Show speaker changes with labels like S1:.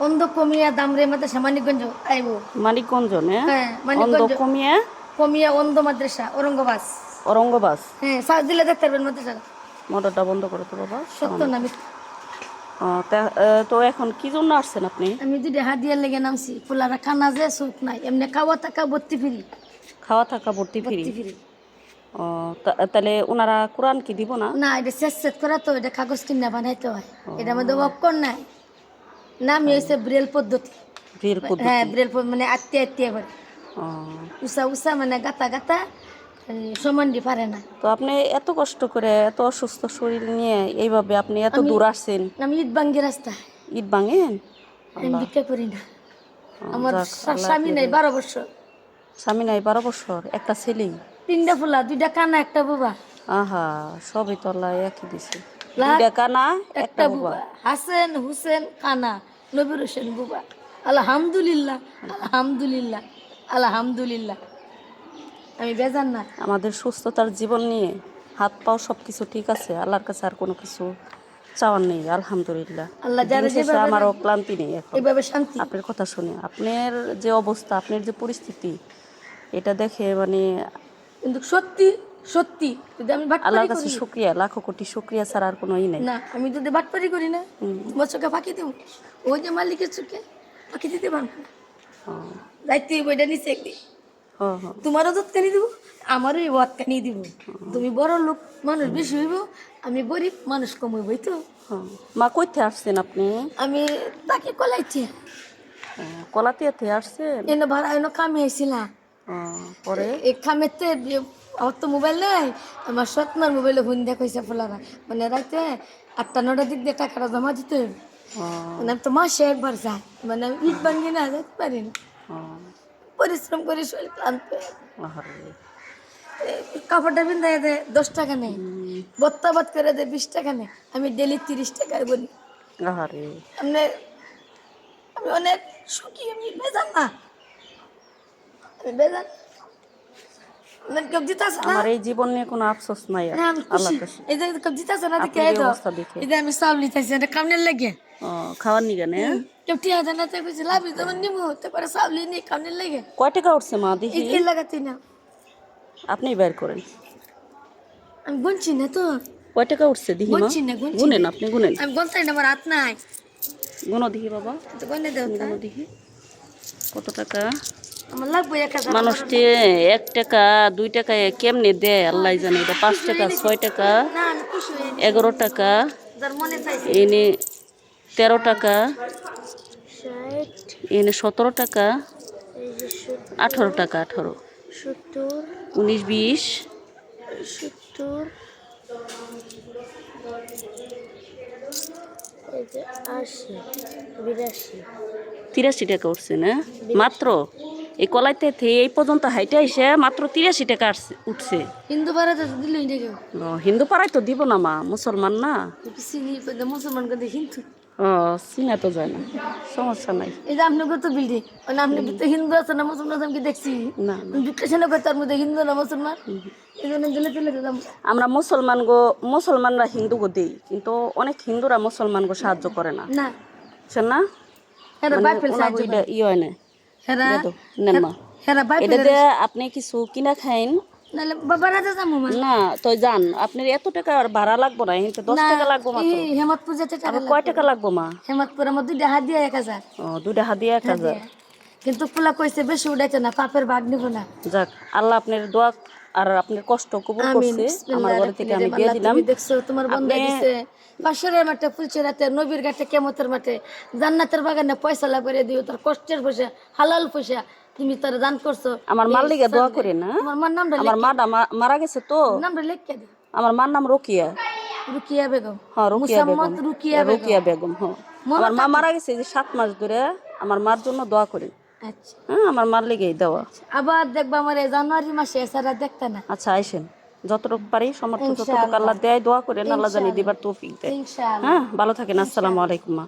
S1: অন্ধ কমিয়া দামরে মাদ্রাসা মানিকগঞ্জ আইব।
S2: মানিকগঞ্জ
S1: হ্যাঁ,
S2: অন্ধ। কমিয়ে?
S1: কমিয়া অন্ধ মাদ্রাসা ঔরঙ্গাবাদ।
S2: অরঙ্গবাস
S1: হ্যাঁ চার্জ দিলে দেখতে পারবেন মাদ্রাসা।
S2: মোটরটা বন্ধ করে তো বাবা
S1: সত্য না?
S2: তা- এখন কি জন্য আসছেন আপনি?
S1: আমি দুইটা হাত দিয়ে লেগে নামছি। ফুলারা খানা যে সুখ নাই এমনি খাওয়া টাকা ভর্তি ফিরি।
S2: খাওয়া থাকা ভর্তি ফিরি। ও, তাহলে ওনারা কোরআন কি দিব না?
S1: না এটা শেষ সেট করা তো এটা কাগজ কিনা বানাইতে হয়। এটা আমাদের অক্ষর নাই। নাম হয়েছে ব্রেল পদ্ধতি।
S2: ভিড় পদ্ধতি।
S1: হ্যাঁ ব্রেল মানে আত্মীয় আত্মীয় করে। উষা উষা মানে গাতা গাতা সমান দি পারে না।
S2: তো আপনি এত কষ্ট করে এত অসুস্থ শরীর নিয়ে এইভাবে আপনি এত দূর আসছেন?
S1: আমি ইট ভাঙ্গি রাস্তা
S2: ইট ভাঙেন?
S1: আমি ভিক্ষা করি না। আমার স্বামী নাই বারো বছর।
S2: স্বামী নাই বারো বছর একটা ছেলেই।
S1: তিনটা ফুলা দুইটা কানা একটা বাবা।
S2: আহা সবই তো আল্লাহ একই দিছে। দুইটা কানা
S1: একটা বুবা। হাসেন হুসেন কানা নবির হোসেন বুবা। আলহামদুলিল্লাহ আলহামদুলিল্লাহ আলহামদুলিল্লাহ। আমি বেজান না।
S2: আমাদের সুস্থতার জীবন নিয়ে হাত পাও সব কিছু ঠিক আছে আল্লাহর কাছে আর কোনো কিছু চাওয়ার নেই আলহামদুলিল্লাহ।
S1: আল্লাহ
S2: আমারও ক্লান্তি নেই এখন।
S1: এইভাবে শান্তি।
S2: আপনার কথা শুনে আপনার যে অবস্থা আপনার যে পরিস্থিতি এটা দেখে মানে
S1: কিন্তু সত্যি সত্যি যদি আমি
S2: আল্লাহর কাছে
S1: করি
S2: শুক্রিয়া লাখো কোটি শুক্রিয়া ছাড়া আর কোনো ই নেই।
S1: না আমি যদি বাটপারি করি না তোমার চোখে ফাঁকি দেবো। ওই যে মালিকের চোখে ফাঁকি দিতে পারব না। দায়িত্ব বইটা নিচে একদিন। তোমারও যত্কানি দিব আমারও এই ওয়াতকানি দিব। তুমি বড় লোক মানুষ বেশি হইব আমি গরিব মানুষ কম হইবই তো।
S2: মা কইতে আসছেন আপনি?
S1: আমি তাকে কলাইছি।
S2: কলাতে আসছেন?
S1: এনে ভাড়া এনে কামে আইছিলাম।
S2: পরে?
S1: এই কামেতে আমার তো মোবাইল নেই আমার সৎমার মোবাইলে ফোন দেখা হয়েছে ফোলারা। মানে রাতে আটটা নটার দিক দিয়ে টাকাটা জমা দিতে মানে আমি তো মাসে একবার যাই মানে আমি ইট ভাঙ্গি না যেতে পারি না। পরিশ্রম করে শরীর ক্লান্ত কাপড়টা বিন্দাই দেয় দশ টাকা নেই বত্তাবাদ করে দেয় বিশ টাকা নেই আমি ডেলি তিরিশ টাকায় বলি
S2: আহারে।
S1: আমি অনেক সুখী আমি বেজান না আমি বেজান মানে কেউ দিতেছে না
S2: আমার এই জীবন নিয়ে কোনো আফসোস নাই।
S1: আমি নিতেছি এটা কামনের লাগে।
S2: খাওয়ার নিগে না?
S1: কেউ টিয়া জানা তো কিছু লাভ যেমন নিবো হতে পারে চাউল নিয়ে কামনের লাগে।
S2: কয় টাকা উঠছে মা দেখি।
S1: এই লাগাতে না।
S2: আপনি বের করেন।
S1: আমি গুনছি না তো।
S2: কয় টাকা উঠছে দেখি মা। গুনেন আপনি গুনেন।
S1: আমি গুনতাই না আমার হাত নাই।
S2: গুনো দেখি বাবা।
S1: তো গনে দেও
S2: গুনো দেখি। কত টাকা? মানুষটি এক টাকা দুই টাকা কেমনে দেয়? আল্লাহ জানে এটা পাঁচ টাকা ছয় টাকা এগারো টাকা। এনে তেরো টাকা এনে সতেরো টাকা আঠারো টাকা আঠারো। উনিশ বিশ।
S1: সত্তর।
S2: তিরাশি টাকা উঠছে না? মাত্র? এই কলাইতে থেকে এই পর্যন্ত হাইটে এসে মাত্র তিরাশি টাকা উঠছে।
S1: হিন্দু ভারতে তো
S2: ও, হিন্দু পাড়ায় তো দিব না মা মুসলমান না।
S1: মুসলমান হিন্দু
S2: ও চিনা তো যায় না সমস্যা নাই।
S1: এই যে আপনি কত বিল্ডিং? মানে আপনি তো হিন্দু আছে না মুসলমান আছে আমি দেখছি?
S2: না
S1: বিশ্লেষণ করে তার মধ্যে হিন্দু না মুসলমান? দিলে
S2: আমরা মুসলমান গো মুসলমানরা হিন্দু গো দিই কিন্তু অনেক হিন্দুরা মুসলমান গো সাহায্য করে না।
S1: না।
S2: না
S1: হেরা
S2: মানে
S1: বাইপেল
S2: ওনাগো
S1: সাহায্য
S2: এটা ই হয় না।
S1: হেরা হেরা
S2: আপনি কিছু কিনা খাইন না তো যান। আপনার এত টাকা আর ভাড়া লাগবো না কিন্তু দশ টাকা লাগবো মাত্র।
S1: হেমতপুর যেতে
S2: কয় টাকা লাগবো মা?
S1: হেমতপুর আমার দুইটা হাত দিয়ে এক হাজার।
S2: ও দুইটা দিয়ে এক হাজার।
S1: কিন্তু পোলা কইছে বেশি উঠাইছে না পাপের ভাগ নিব না।
S2: যাক আল্লাহ আপনার দোয়া আর আপনার কষ্ট কবুল করছে। আমার ঘরে থেকে আমি দিয়ে দিলাম।
S1: দেখছ তোমার বন্ধা দিছে বাসরের মাঠে ফুলচেরাতে নবীর ঘাটে কেমতের মাঠে। জান্নাতের বাগানে পয়সা লাভ করে দিও তোর কষ্টের পয়সা হালাল পয়সা তুমি তার দান করছ।
S2: আমার মার লিগে দোয়া করে না।
S1: তোমার মার নামটা
S2: আমার মাটা মা- মারা গেছে তো।
S1: নামটা লিখে দিও
S2: আমার মার নাম রোকিয়া।
S1: রুকিয়া বেগম।
S2: হ্যাঁ রোকিয়া বেগম।
S1: রুকিয়া বেগম।
S2: রোকিয়া বেগম হ্যাঁ। আমার মা মারা গেছে যে সাত মাস ধরে। আমার মার জন্য দোয়া করেন হ্যাঁ আমার মার লেগেই দেওয়া।
S1: আবার দেখবা আমার জানুয়ারি মাসে এছাড়া দেখতে না।
S2: আচ্ছা আইসেন। যতটুকু পারি সমর্থন যতটুকু আল্লাহ দেয় দোয়া করেন আল্লাহ জানি দিবার তৌফিক দেয়। হ্যাঁ ভালো থাকেন আসসালামু আলাইকুম মা।